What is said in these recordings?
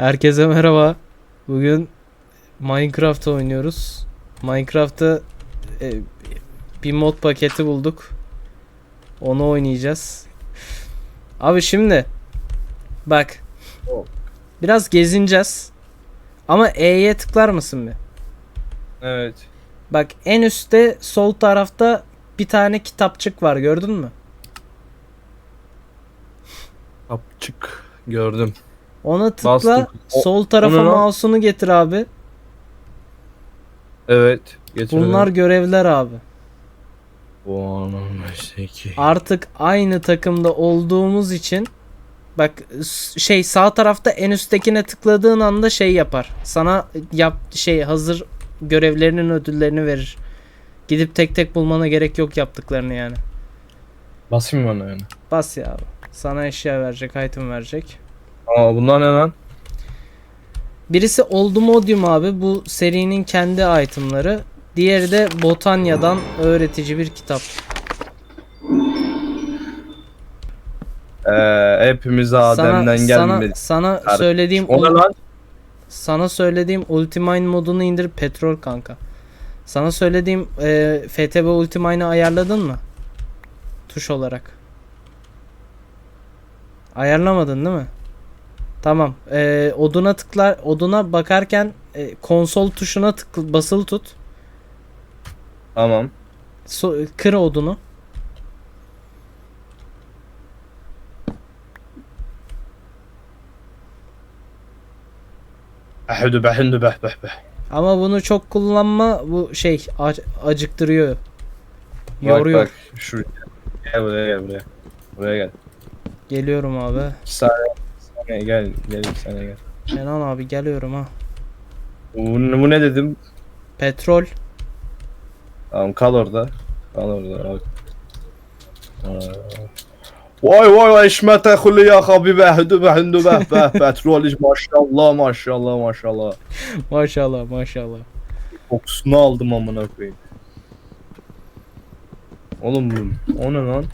Herkese merhaba. Bugün Minecraft oynuyoruz. Minecraft'ta e, bir mod paketi bulduk. Onu oynayacağız. Abi şimdi bak. Biraz gezineceğiz. Ama E'ye tıklar mısın bir? Evet. Bak en üstte sol tarafta bir tane kitapçık var gördün mü? Kapçık gördüm. Ona tıkla. Bastım. O- sol tarafa onu lan- mouse'unu getir abi. Evet. Getirdim. Bunlar görevler abi. Bu anam mesleki. Artık aynı takımda olduğumuz için bak s- şey sağ tarafta en üsttekine tıkladığın anda şey yapar. Sana yap şey hazır görevlerinin ödüllerini verir. Gidip tek tek bulmana gerek yok yaptıklarını yani. Basayım mı bana yani? Bas ya abi. Sana eşya verecek, item verecek. Aa bunlar ne lan? Birisi Oldumodium abi. Bu serinin kendi itemları. Diğeri de Botanya'dan öğretici bir kitap. Ee, hepimiz Adem'den sana, gelmedik. sana, sana söylediğim O ne ul- lan? sana söylediğim Ultimine modunu indir petrol kanka. Sana söylediğim e, FTB Ultimine'ı ayarladın mı? Tuş olarak. Ayarlamadın değil mi? Tamam. E, oduna tıklar, oduna bakarken e, konsol tuşuna tık basılı tut. Tamam. So- kır odunu. Ahüdü behündü beh beh beh. Ama bunu çok kullanma bu şey ac- acıktırıyor. Yoruyor. Bak bak. Şu. Gel buraya gel buraya. Buraya gel. Geliyorum abi. Saniye. Gel. Gel bir saniye gel. Kenan abi geliyorum ha. Bu, bu ne dedim? Petrol. Tamam kal orada. Kal orada. Bak. Vay vay vay işmete kulli ya habi behüdü behündü beh beh petrol iş maşallah maşallah maşallah. Maşallah maşallah. Kokusunu aldım amına koyayım. Oğlum o ne lan?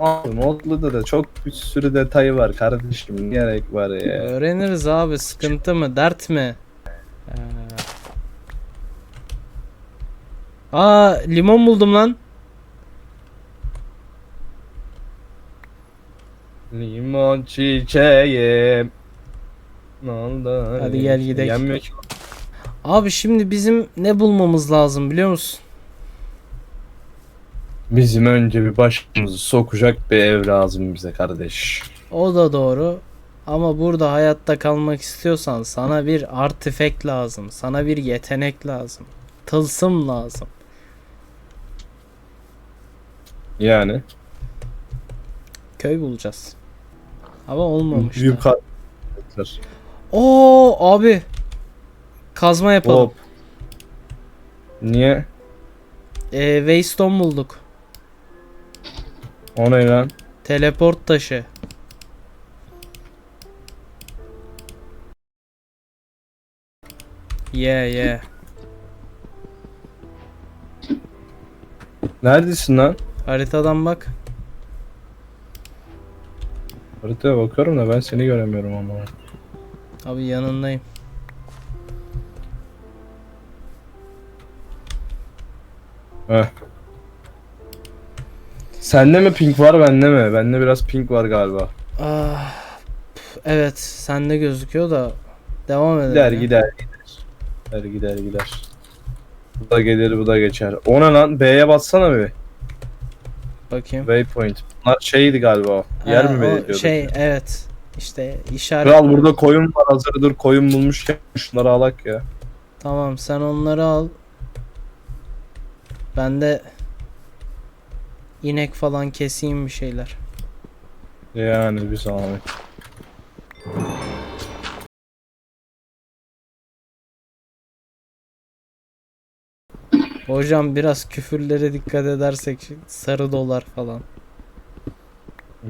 Abi modluda da çok bir sürü detayı var kardeşim. Ne gerek var ya. Öğreniriz abi sıkıntı mı dert mi? Ee... Aa limon buldum lan. Limon çiçeğim. Ne oldu? Hadi gel gidelim. Yenmiyor ki. Abi şimdi bizim ne bulmamız lazım biliyor musun? Bizim önce bir başımızı sokacak bir ev lazım bize kardeş. O da doğru. Ama burada hayatta kalmak istiyorsan sana bir artifek lazım. Sana bir yetenek lazım. Tılsım lazım. Yani. Köy bulacağız. Ama olmamış. da. Büyük har- Oo abi. Kazma yapalım. Hop. Niye? Ee, Waystone bulduk. O ne lan? Teleport taşı. Yeah yeah. Neredesin lan? Haritadan bak. Haritaya bakıyorum da ben seni göremiyorum ama. Abi yanındayım. Heh. Sende mi pink var bende mi? Bende biraz pink var galiba. Ah, evet sende gözüküyor da devam edelim. Gider ya. gider gider. Gider gider. Bu da gelir bu da geçer. O ne lan? B'ye bassana bir. Bakayım. Waypoint. Bunlar şeydi galiba. Yer Ha, mi o belirliyordu? Şey evet. İşte işaret. Kral burada koyun var hazır dur koyun bulmuşken şunları alak ya. Tamam sen onları al. Ben de inek falan keseyim bir şeyler. Yani bir zahmet. Hocam biraz küfürlere dikkat edersek sarı dolar falan.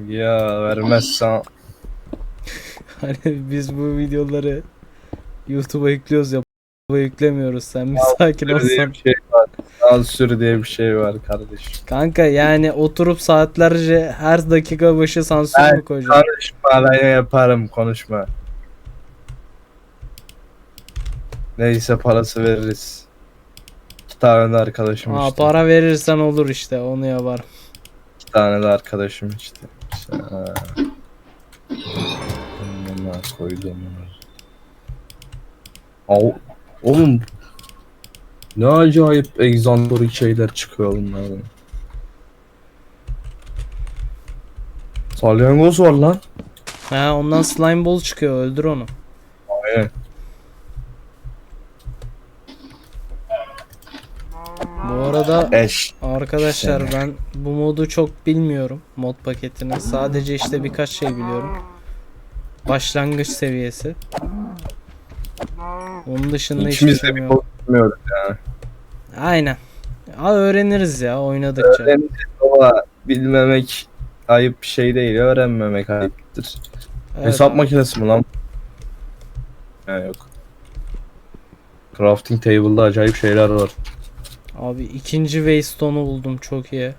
Ya vermezsen Hani biz bu videoları YouTube'a yüklüyoruz ya YouTube'a yüklemiyoruz. Sen bir sakin bir şey var. Sansür diye bir şey var kardeşim. Kanka yani oturup saatlerce her dakika başı sansür Ben mü koyacaksın? Konuşma ben yaparım konuşma. Neyse parası veririz. İki tane de arkadaşım Aa, işte. para verirsen olur işte onu yaparım. İki tane de arkadaşım işte. İşte, ha. Amına koydum. Al, oğlum ne acayip egzantrik şeyler çıkıyor bunlardan. Salyangoz var lan. Ha ondan slime ball çıkıyor öldür onu. Aynen. Bu arada Eş. arkadaşlar Seni. ben bu modu çok bilmiyorum mod paketini. Sadece işte birkaç şey biliyorum. Başlangıç seviyesi. Onun dışında hiçbir İkimiz bilmiyoruz ya. Aynen. Aa, öğreniriz ya oynadıkça. Öğreneceğiz ama bilmemek ayıp bir şey değil. Öğrenmemek ayıptır. Evet. Hesap makinesi mi lan? Ha yok. Crafting table'da acayip şeyler var. Abi ikinci Waystone'u buldum çok iyi.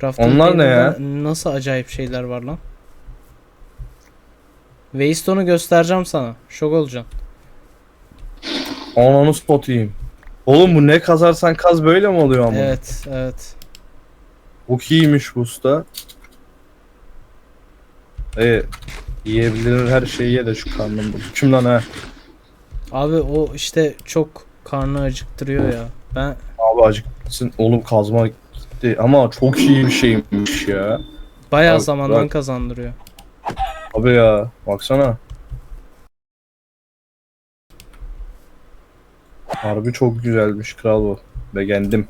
Crafting Onlar ne ya? Nasıl acayip şeyler var lan? Waystone'u göstereceğim sana. Şok olacaksın. Ananı spotayım. Oğlum bu ne kazarsan kaz böyle mi oluyor ama? Evet, evet. Çok iyiymiş bu usta. E yiyebilir her şeyi ye de şu karnım bu. Kim lan ha? Abi o işte çok karnı acıktırıyor ya. Ben Abi acıksın oğlum kazma gitti ama çok iyi bir şeymiş ya. bayağı Abi, zamandan bak. kazandırıyor. Abi ya baksana. Harbi çok güzelmiş kral bu. Beğendim.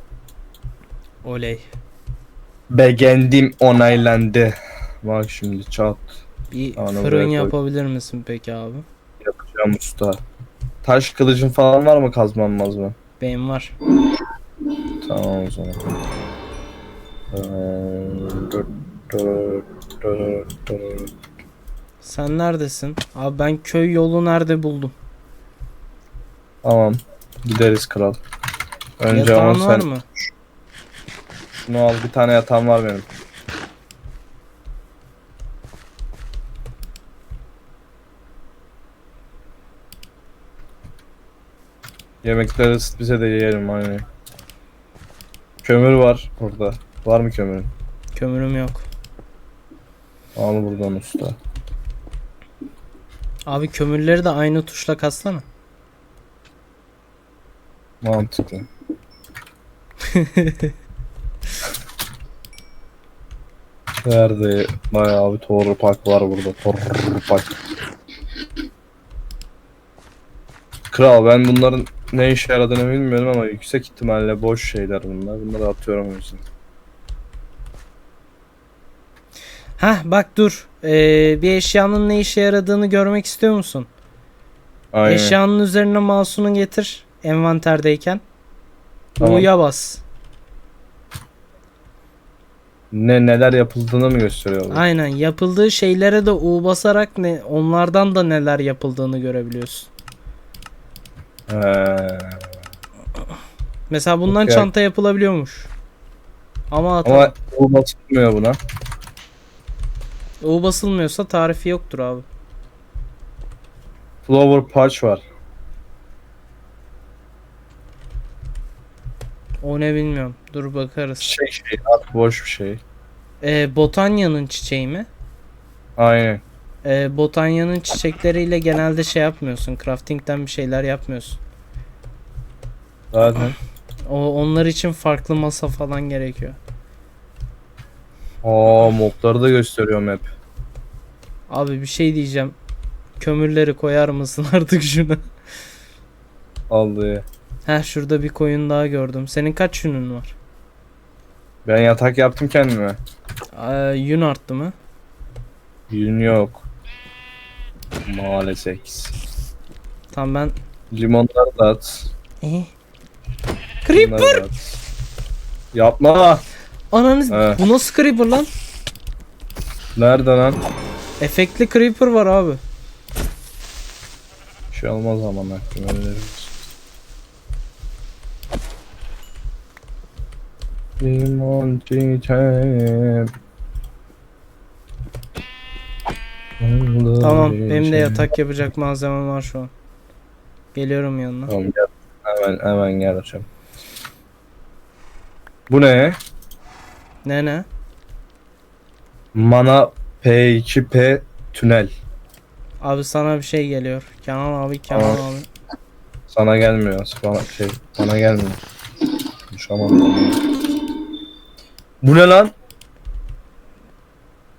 Oley. Beğendim onaylandı. Bak şimdi çat Bir Ana fırın yapabilir misin peki abi? yapacağım usta. Taş kılıcın falan var mı kazmanmaz mı? Benim var. Tamam o zaman. Sen neredesin? Abi ben köy yolu nerede buldum? Tamam. Gideriz kral. Önce ama Yatağın var sen mı? şunu al. Bir tane yatağım var benim. Yemekleri ısıt bize de yiyelim aynı. Kömür var burada. Var mı kömürün? Kömürüm yok. Al buradan usta. Abi kömürleri de aynı tuşla katsana. Mantıklı. Nerede? Bayağı bir torpak var burada. Torpak. Kral ben bunların ne işe yaradığını bilmiyorum ama yüksek ihtimalle boş şeyler bunlar. Bunları atıyorum o yüzden. Heh bak dur. Ee, bir eşyanın ne işe yaradığını görmek istiyor musun? Aynen. Eşyanın üzerine mouse'unu getir envanterdeyken. Tamam. U'ya bas. Ne neler yapıldığını mı gösteriyor bu? Aynen yapıldığı şeylere de U basarak ne onlardan da neler yapıldığını görebiliyorsun. He. Mesela bundan Okey. çanta yapılabiliyormuş. Ama hata. Ama bu basılmıyor buna. U basılmıyorsa tarifi yoktur abi. Flower patch var. O ne bilmiyorum. Dur bakarız. Şey şey at boş bir şey. Ee, Botanya'nın çiçeği mi? Aynen. Ee, Botanya'nın çiçekleriyle genelde şey yapmıyorsun. Crafting'den bir şeyler yapmıyorsun. Zaten. O onlar için farklı masa falan gerekiyor. Aa mobları da gösteriyorum hep. Abi bir şey diyeceğim. Kömürleri koyar mısın artık şuna? Vallahi. Heh şurada bir koyun daha gördüm. Senin kaç yünün var? Ben yatak yaptım kendime. Ee, yün arttı mı? Yün yok. Maalesef. Tamam ben... Limonları da at. Eh. Creeper! Bunları da at. Yapma. Ananız Evet. bu nasıl creeper lan? Nerede lan? Efektli creeper var abi. Bir şey olmaz ama aklım öyle deriz. Limon çiçeğim. Tamam benim de yatak yapacak malzemem var şu an. Geliyorum yanına. Tamam gel. Hemen hemen gel hocam. Bu ne? Ne ne? Mana P2P tünel. Abi sana bir şey geliyor. Kenan abi Kenan Tamam. abi. Sana gelmiyor. Bana şey bana gelmiyor. Konuşamam. Bu ne lan?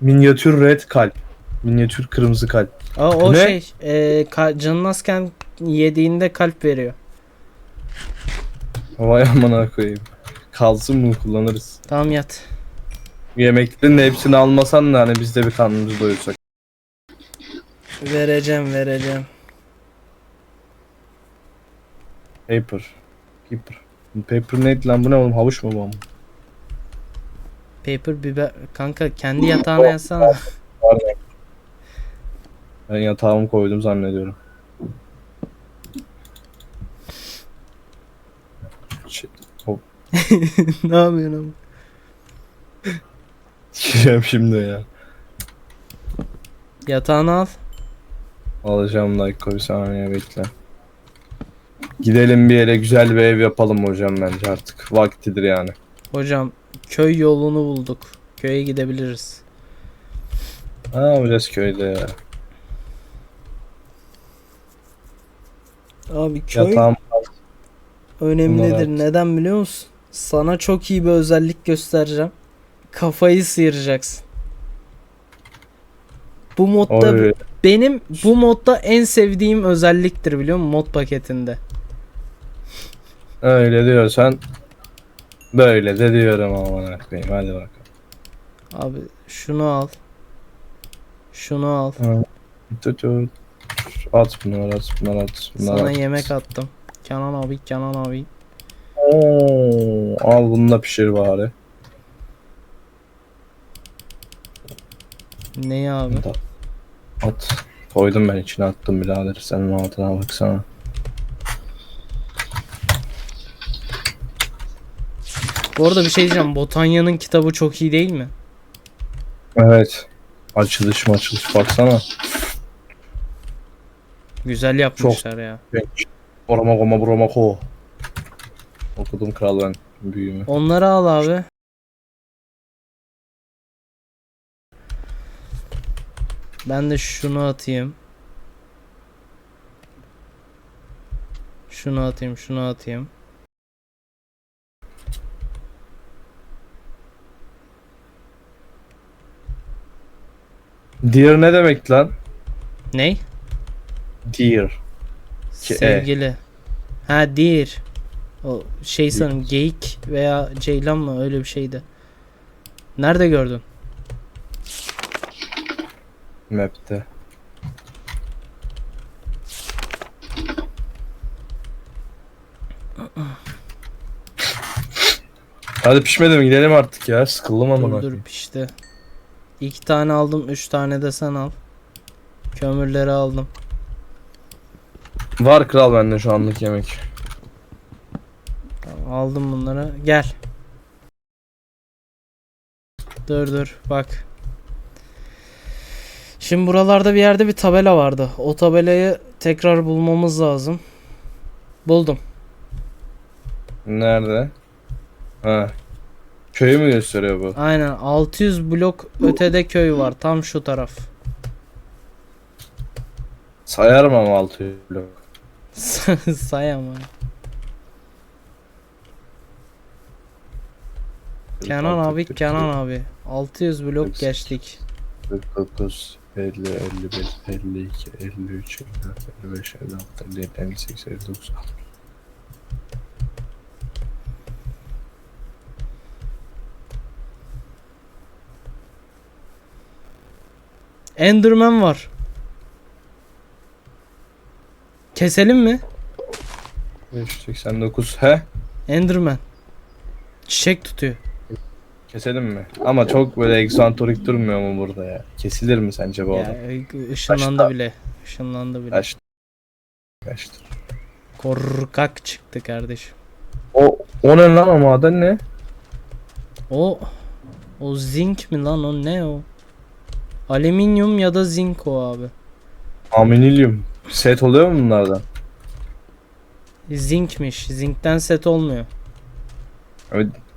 Minyatür red kalp. Minyatür kırmızı kalp. Aa, o Ne? şey e, ka- canın azken yediğinde kalp veriyor. Vay amına koyayım. Kalsın mı kullanırız. Tamam yat. Yemeklerin de hepsini almasan da hani biz de bir karnımızı doyursak. Vereceğim vereceğim. Paper. Paper. Paper neydi lan bu ne oğlum havuç mu bu ama? Paper biber kanka kendi yatağına yatsana. Ben yatağımı koydum zannediyorum. Şey, hop. ne yapıyorsun abi? Gireceğim şimdi ya. Yatağını al. Alacağım dakika bir saniye bekle. Gidelim bir yere güzel bir ev yapalım hocam bence artık. Vaktidir yani. Hocam köy yolunu bulduk. Köye gidebiliriz. Ne yapacağız köyde ya? Abi köy Yatağım önemlidir. Bunlar Neden biliyor musun? Sana çok iyi bir özellik göstereceğim. Kafayı sıyıracaksın. Bu modda Oy. benim bu modda en sevdiğim özelliktir biliyor musun mod paketinde. Öyle diyorsan böyle de diyorum aman koyayım hadi bakalım. Abi şunu al. Şunu al. Tut tut. At bunları at bunları at bunları Sana at. yemek attım. Kenan abi, Kenan abi. Oo, al bunu da pişir bari. Ne abi? At. Koydum ben içine attım birader. Senin altına baksana. Bu arada bir şey diyeceğim. Botanya'nın kitabı çok iyi değil mi? Evet. Açılış mı açılış baksana. Güzel yapmışlar ya. Orama goma burama ko. Okudum kral ben büyüğümü. Onları al abi. Ben de şunu atayım. Şunu atayım, şunu atayım. Deer ne demek lan? Ney? Deer. Ki- e. Sevgili. Ha deer. O şey sanırım geyik veya ceylan mı öyle bir şeydi. Nerede gördün? Map'te. Hadi pişmedi mi gidelim artık ya sıkıldım ama Dur dur pişti. İki tane aldım, üç tane de sen al. Kömürleri aldım. Var kral bende şu anlık yemek. Tamam, aldım bunları. Gel. Dur dur bak. Şimdi buralarda bir yerde bir tabela vardı. O tabelayı tekrar bulmamız lazım. Buldum. Nerede? Ha. Köyü mü gösteriyor bu? Aynen 600 blok ötede köy var. Tam şu taraf. Sayarım ama altı blok. Say ama. Kenan abi, Kenan abi. 600 blok 48. geçtik. 49, 50, 51, 52, 53, 54, 55, 56, 57, 58, 59. Enderman var. Keselim mi? 589. He? Enderman. Çiçek tutuyor. Keselim mi? Ama çok böyle egzantrik durmuyor mu burada ya? Kesilir mi sence bu adam? Ya, ışınlandı Kaçta? bile. Işınlandı bile. Kaçtı. Kaçtı. Korkak çıktı kardeşim. O, o ne lan o maden ne? O o zinc mi lan o ne o? Alüminyum ya da zinc o abi. Aminilyum. Set oluyor mu bunlardan? Zinkmiş. Zinkten set olmuyor.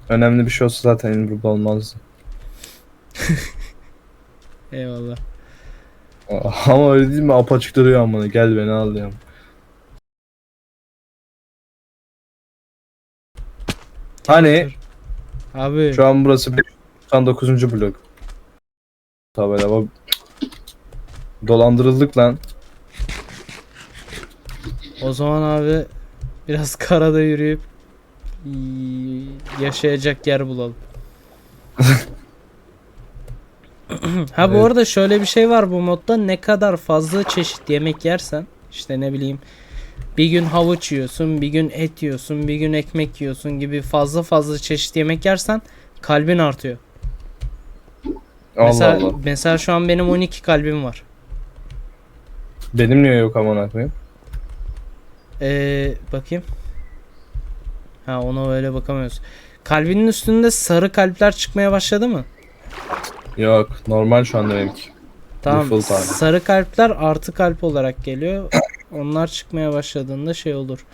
Önemli bir şey olsa zaten burada olmazdı. Eyvallah. Ama öyle değil mi? Apaçık duruyor amına. Gel beni al ya. Hani Abi şu an burası 99. blok. Tabela bak. Dolandırıldık lan. o zaman abi biraz karada yürüyüp yaşayacak yer bulalım. ha bu Evet. arada şöyle bir şey var bu modda ne kadar fazla çeşit yemek yersen işte ne bileyim bir gün havuç yiyorsun, bir gün et yiyorsun, bir gün ekmek yiyorsun gibi fazla fazla çeşit yemek yersen kalbin artıyor. Allah mesela, Allah. mesela şu an benim 12 kalbim var. Benim niye yok amına koyayım? Ee, bakayım. Ha ona öyle bakamıyoruz. Kalbinin üstünde sarı kalpler çıkmaya başladı mı? Yok. Normal şu anda benimki. Tamam. Default abi. Sarı kalpler artı kalp olarak geliyor. Onlar çıkmaya başladığında şey olur.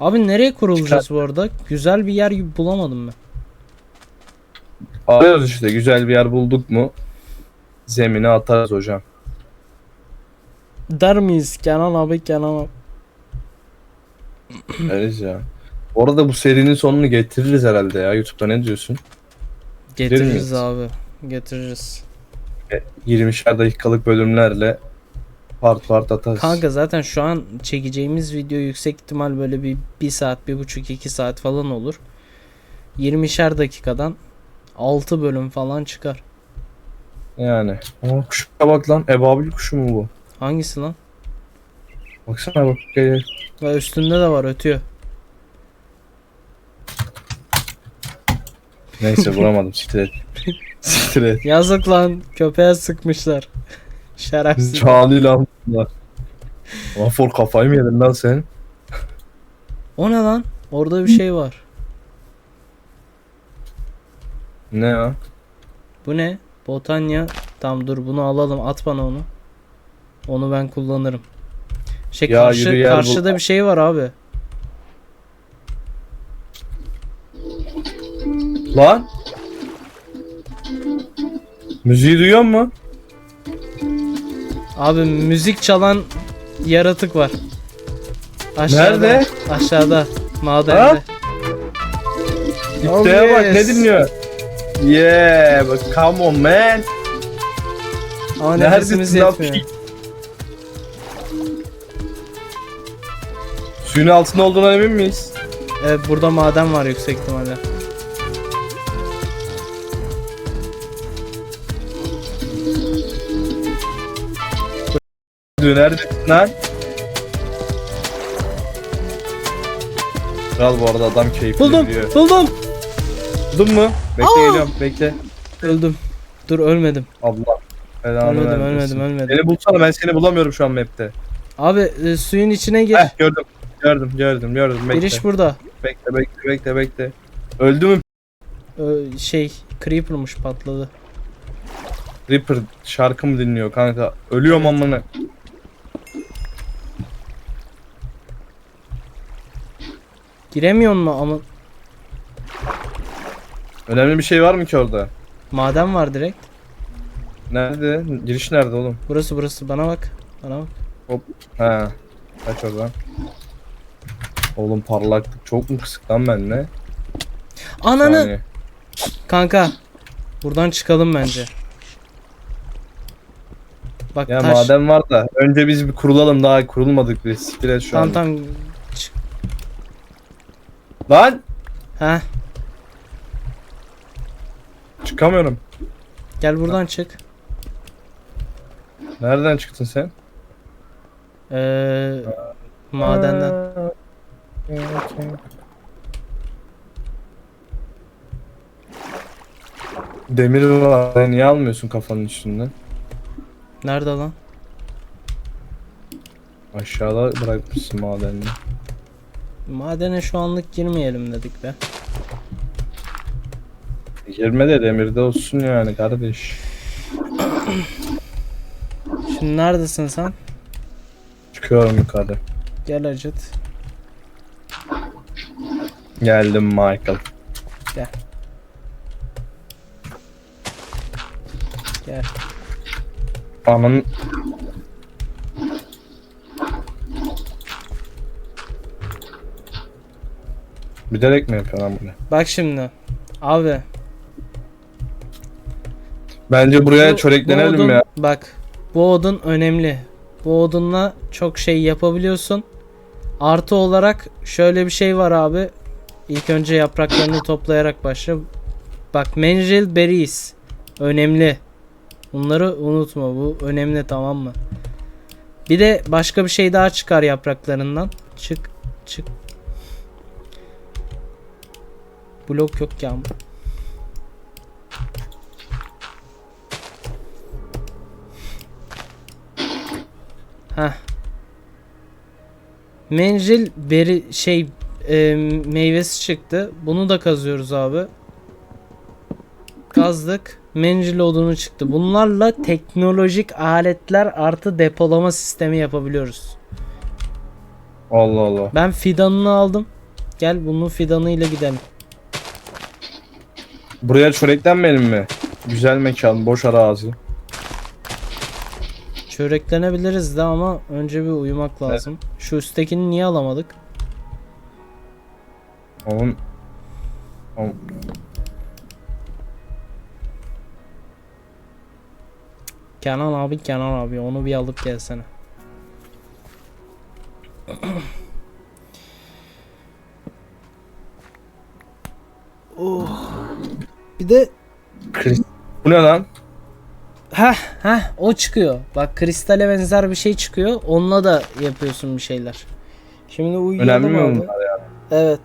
Abi nereye kurulacağız bu arada? Güzel bir yer gibi bulamadım ben. Arıyoruz işte. Güzel bir yer bulduk mu? Zemine atarız hocam. Der miyiz Kenan abi Kenan abi? Deriz ya. Orada bu serinin sonunu getiririz herhalde ya. YouTube'da ne diyorsun? Getiririz miyiz? abi. Getiririz. 20'şer dakikalık bölümlerle part part atarız. Kanka zaten şu an çekeceğimiz video yüksek ihtimal böyle bir 1 saat, bir buçuk iki saat falan olur. 20'şer dakikadan 6 bölüm falan çıkar. Yani. Aa, kuşa bak lan. Ebabil kuşu mu bu? Hangisi lan? Baksana bak. Gel. Ve üstünde de var ötüyor. Neyse vuramadım. Siktir et. Siktir et. Yazık lan köpeğe sıkmışlar. Şerefsiz. Çağlı lan bunlar. Lan for kafayı mı yedin lan sen? O ne lan? Orada bir şey var. Ne ya? Bu ne? Botanya. Tamam dur bunu alalım. At bana onu. Onu ben kullanırım. Şey Ya karşı, yürü karşıda bir şey var abi. Lan? Müziği duyuyor mu? Abi müzik çalan yaratık var. Aşağıda. Nerede? Aşağıda. Madende. İpteye Oh, bak ne dinliyor? Yeah, but come on man. Ama Neredesin nefesimiz lan? yetmiyor. Suyun altında olduğuna emin miyiz? Evet burada maden var yüksek ihtimalle. Neredesin lan? Kral bu arada adam keyifli Buldum. biliyor. Buldum. Buldun mu? Bekle geliyorum bekle. Öldüm. Dur ölmedim. Allah. Belanı Ölmedim vermesin. ölmedim ölmedim. Beni bulsana ben seni bulamıyorum şu an map'te. Abi e, suyun içine gir. Heh gördüm. Gördüm gördüm gördüm bekle. Giriş burada. Bekle bekle bekle bekle. Öldü mü? Ö, şey creeper'mış patladı. Reaper şarkı mı dinliyor kanka? Ölüyorum amına. Giremiyor mu ama Önemli bir şey var mı ki orada? maden var direkt. Nerede? Giriş nerede oğlum? Burası burası bana bak. Bana bak. Ha. Kaç oradan. Oğlum parlaklık çok mu kısık lan bende? Ananı. Kanka. Buradan çıkalım bence. Bak Ya taş. maden var da önce biz bir kurulalım daha kurulmadık biz. Siktir şu Tamam an. tamam. Çık. Lan Heh. Çıkamıyorum. Gel buradan çık. Nereden çıktın sen? Ee, madenden. Demir var. Niye almıyorsun kafanın üstünden? Nerede lan? Aşağıda bırakmışsın madenini. Madene şu anlık girmeyelim dedik be. Girme de demirde olsun yani kardeş. Şimdi neredesin sen? Çıkıyorum yukarı. Gel acıt. Geldim Michael. Gel. Gel. Anın Bilerek mi yapıyorsun lan bunu? Bak şimdi. Abi. Bence buraya bu- çöreklenelim bu odun- ya. Bak. Bu odun önemli. Bu odunla çok şey yapabiliyorsun. Artı olarak şöyle bir şey var abi. İlk önce yapraklarını toplayarak başla. Bak Menjil Berries. Önemli. Bunları unutma. Bu önemli tamam mı? Bir de başka bir şey daha çıkar yapraklarından. Çık. Çık. Blok yok ya. Heh. Mencil beri şey e, meyvesi çıktı. Bunu da kazıyoruz abi. Kazdık. Mencil odunu çıktı. Bunlarla teknolojik aletler artı depolama sistemi yapabiliyoruz. Allah Allah. Ben fidanını aldım. Gel bunun fidanıyla gidelim. Buraya çöreklenmeyelim mi? Güzel mekan, boş arazi. Çöreklenebiliriz de ama önce bir uyumak lazım. Şu üsttekini niye alamadık? Onun Oğlum, Kenan abi Kenan abi onu bir alıp gelsene. oh. Bir de Chris- Bu ne lan? Ha ha o çıkıyor. Bak kristale benzer bir şey çıkıyor. Onunla da yapıyorsun bir şeyler. Şimdi uyuyalım Önemli mi abi. bunlar ya? Evet.